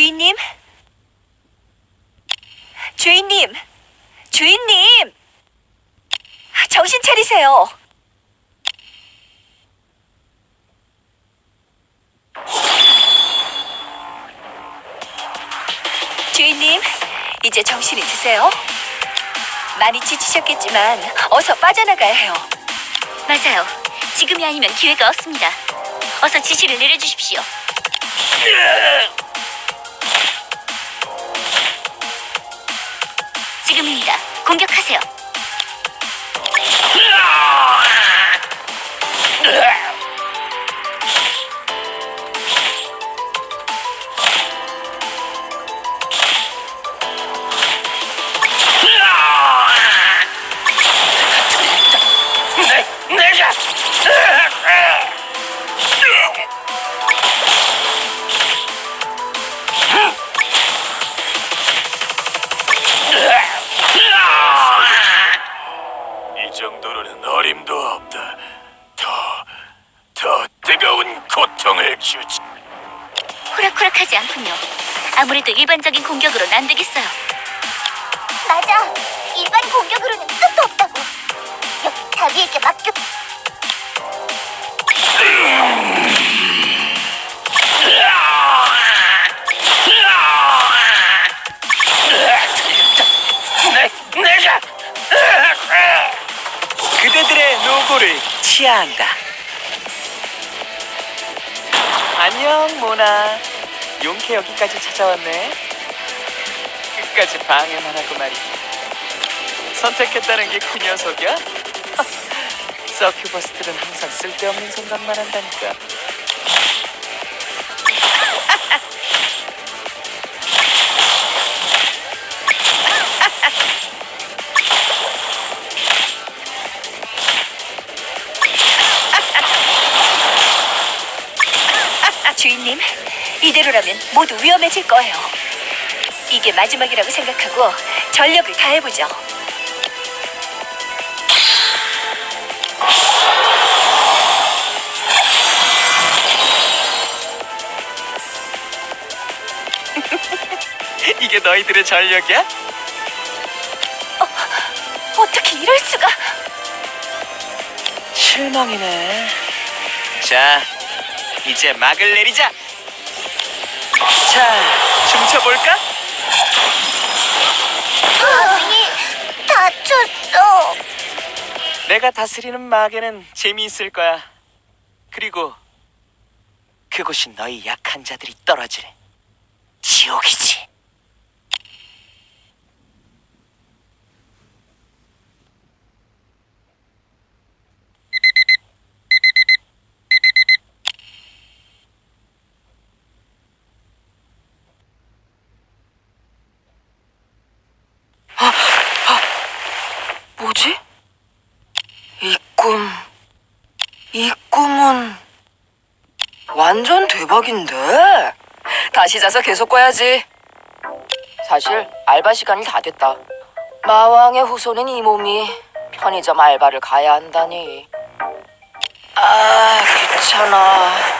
주인님? 주인님! 주인님! 정신 차리세요. 주인님, 이제 정신이 드세요? 많이 지치셨겠지만 어서 빠져나가야 해요. 맞아요. 지금이 아니면 기회가 없습니다. 어서 지시를 내려주십시오. 뜨거운 고통을 주지. 호락호락하지 않군요. 아무래도 일반적인 공격으로는 안 되겠어요. 맞아. 일반 공격으로는 끝도 없다고. 여기 자비에게 맡겨. 내가 그대들의 노고를 치하한다. 안녕, 모나. 용케 여기까지 찾아왔네. 끝까지 방해만 하고 말이야. 선택했다는 게 그 녀석이야? 서큐버스들은 항상 쓸데없는 생각만 한다니까. 이대로라면 모두 위험해질 거예요. 이게 마지막이라고 생각하고 전력을 다해보죠. 이게 너희들의 전력이야? 어떻게 이럴 수가? 실망이네. 자, 이제 막을 내리자. 자, 춤춰볼까? 아니, 다쳤어. 내가 다스리는 마계는 재미있을 거야. 그리고 그곳이 너희 약한 자들이 떨어질 지옥이지. 뭐지? 이 꿈, 이 꿈은 완전 대박인데? 다시 자서 계속 꿔야지. 사실 알바 시간이 다 됐다. 마왕의 후손인 이 몸이 편의점 알바를 가야 한다니. 아, 귀찮아.